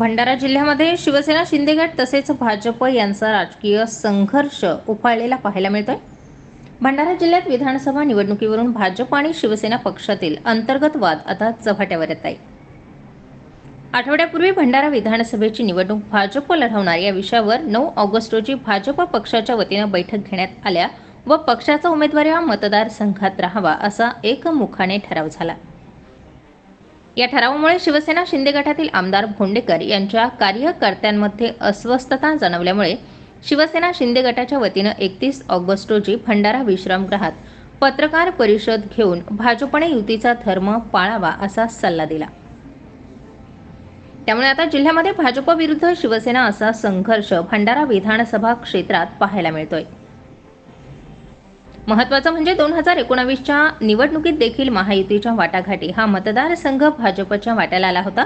भंडारा जिल्ह्यामध्ये शिवसेना शिंदेगट तसेच भाजप यांचा राजकीय संघर्ष उफाळलेला पाहायला मिळतोय. भंडारा जिल्ह्यात विधानसभा निवडणुकीवरून भाजप आणि शिवसेना पक्षातील अंतर्गत वाद आता चव्हाट्यावर येत आहे. आठवड्यापूर्वी भंडारा विधानसभेची निवडणूक भाजप लढवणार या विषयावर नऊ ऑगस्ट रोजी भाजप पक्षाच्या वतीनं बैठक घेण्यात आल्या व पक्षाचा उमेदवार या मतदारसंघात राहावा असा एकमुखाने ठराव झाला. या ठरावामुळे शिवसेना शिंदे गटातील आमदार भोंडेकर यांच्या कार्यकर्त्यांमध्ये अस्वस्थता जाणवल्यामुळे शिवसेना शिंदे गटाच्या वतीनं एकतीस ऑगस्ट रोजी भंडारा विश्रामगृहात पत्रकार परिषद घेऊन भाजपने युतीचा धर्म पाळावा असा सल्ला दिला. त्यामुळे आता जिल्ह्यामध्ये भाजप विरुद्ध शिवसेना असा संघर्ष भंडारा विधानसभा क्षेत्रात पाहायला मिळतोय. महत्वाचं म्हणजे दोन हजार एकोणावीसच्या निवडणुकीत देखील महायुतीच्या वाटाघाटी. हा मतदारसंघ भाजपच्या वाट्याला आला होता.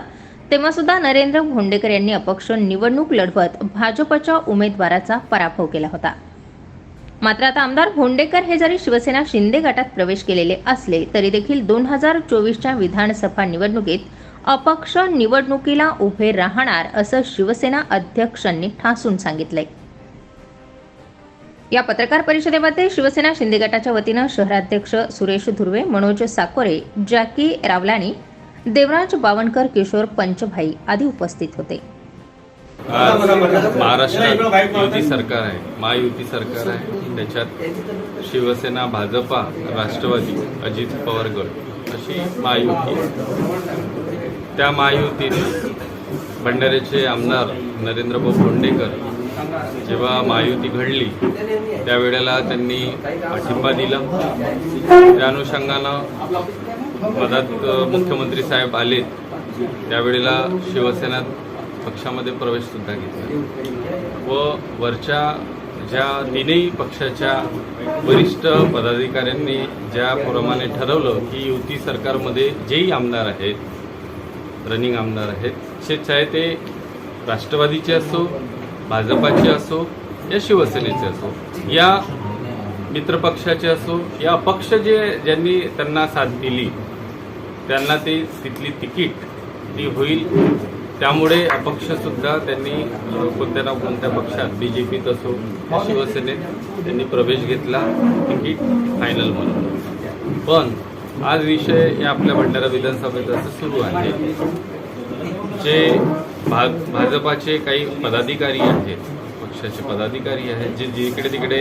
तेव्हा सुद्धा नरेंद्र भोंडेकर यांनी अपक्ष निवडणूक लढवत भाजपच्या उमेदवाराचा पराभव केला होता. मात्र आता आमदार भोंडेकर हे जरी शिवसेना शिंदे गटात प्रवेश केलेले असले तरी देखील दोन हजार चोवीसच्या विधानसभा निवडणुकीत अपक्ष निवडणुकीला उभे राहणार असं शिवसेना अध्यक्षांनी ठासून सांगितलंय. या पत्रकार परिषदेमध्ये शिवसेना शिंदे गटाच्या वतीनं शहराध्यक्ष सुरेश धुर्वे मनोज साकोरे जॅकी रावलानी देवराज बावनकर किशोर पंचभाई आदी उपस्थित होते. महाराष्ट्रात युती सरकार आहे महायुती सरकार आहे. त्याच्यात शिवसेना भाजपा राष्ट्रवादी अजित पवार गट अशी महायुती. त्या महायुतीने भंडाऱ्याचे आमदार नरेंद्रभाऊ भोंडेकर जेव्हा महायुती घडली त्यावेळेला त्यांनी पाठिंबा दिला. त्या अनुषंगानं मधात मुख्यमंत्री साहेब आले. त्यावेळेला शिवसेना पक्षामध्ये प्रवेश सुद्धा घेतला. व वरच्या ज्या तीनही पक्षाच्या वरिष्ठ पदाधिकाऱ्यांनी ज्याप्रमाणे ठरवलं की युती सरकारमध्ये जेही आमदार आहेत रनिंग आमदार आहेत चे चाहे ते राष्ट्रवादीचे असो भाजपाची असो या शिवसेनेचे असो या मित्रपक्षाचे असो या पक्ष जे ज्यांनी त्यांना साथ दिली त्यांना ती तिथली तिकीट ती होईल. त्यामुळे अपक्ष सुद्धा त्यांनी कोणत्या ना कोणत्या पक्षात बी जे पीत असो शिवसेनेत त्यांनी प्रवेश घेतला तिकीट फायनल म्हणून. पण आज विषय या आपल्या भंडारा विधानसभेचा असं सुरू आहे. जे भा भाजपाचे काही पदाधिकारी आहेत पक्षाचे पदाधिकारी आहेत जे जिकडे तिकडे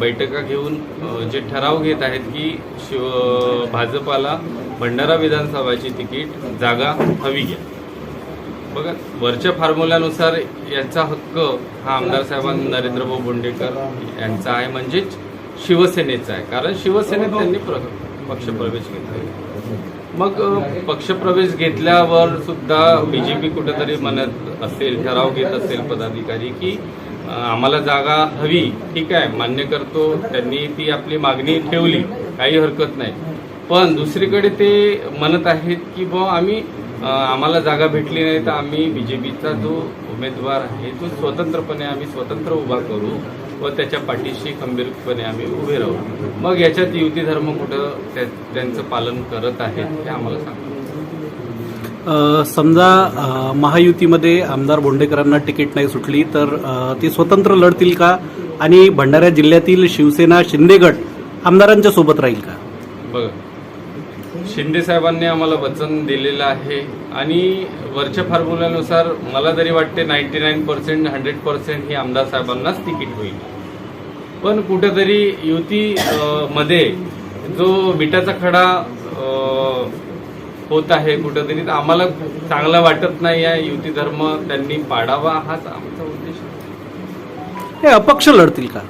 बैठका घेऊन जे ठराव घेत आहेत की शिव भाजपाला भंडारा विधानसभाची तिकीट जागा हवी घ्या. बघा वरच्या फॉर्म्युल्यानुसार यांचा हक्क हा आमदार साहेबांना नरेंद्रभाऊ बोंडेकर यांचा आहे म्हणजेच शिवसेनेचा आहे. कारण शिवसेनेत त्यांनी प्र पक्षप्रवेश घेतला. मग पक्षप्रवेश घेतल्यावर सुद्धा बी जे पी कुठेतरी म्हणत असेल ठराव घेत असेल पदाधिकारी की आम्हाला जागा हवी ठीक आहे मान्य करतो त्यांनी ती आपली मागणी ठेवली काही हरकत नाही. पण दुसरीकडे ते म्हणत आहेत की बुवा आम्ही आम्हाला जागा भेटली नाही तर आम्ही बी जे पीचा जो उमेदवार आहे तो स्वतंत्रपणे आम्ही स्वतंत्र उभा करू व त्याच्या पाठीशी खंबीरपणे आम्ही उभे राहू. मग याच्यात युती धर्म कुठं त्या- त्यांचं पालन करत आहेत हे आम्हाला सांगा. समजा महायुतीमध्ये आमदार बोंडेकरांना तिकीट नाही सुटली तर ते स्वतंत्र लढतील का? आणि भंडारा जिल्ह्यातील शिवसेना शिंदे गट आमदारांच्या सोबत राहील का? बघा शिंदे साहेबांनी आम्हाला वचन दिलेलं आहे. आणि वरच्या फॉर्म्युल्यानुसार मला तरी वाटते ninety nine percent hundred percent ही आमदार साहेबांनाच तिकीट होईल. पण कुठेतरी युती मध्ये जो मिठाचा खडा होत आहे कुठेतरी तर आम्हाला चांगला वाटत नाही आहे युती धर्म त्यांनी पाडावा हाच आमचा उद्देश हे अपक्ष लढतील का?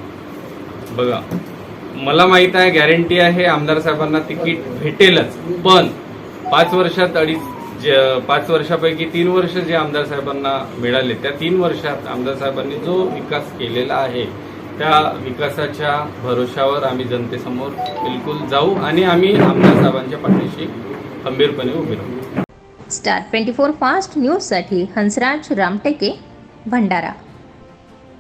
बघा मला माहीत आहे गॅरंटी आहे आमदार साहेबांना तिकीट भेटेलच पण पाच वर्षात अडीच पाच वर्षापैकी तीन वर्ष जे आमदार साहेबांना मिळाले त्या तीन वर्षात आमदार साहेबांनी जो विकास केलेला आहे त्या विकासाच्या भरोशावर आम्ही जनतेसमोर बिलकुल जाऊ आणि आम्ही आमदार साहेबांच्या पाठीशी खंबीरपणे उभे राहू. स्टार ट्वेंटी फोर फास्ट न्यूजसाठी हंसराज रामटेके भंडारा.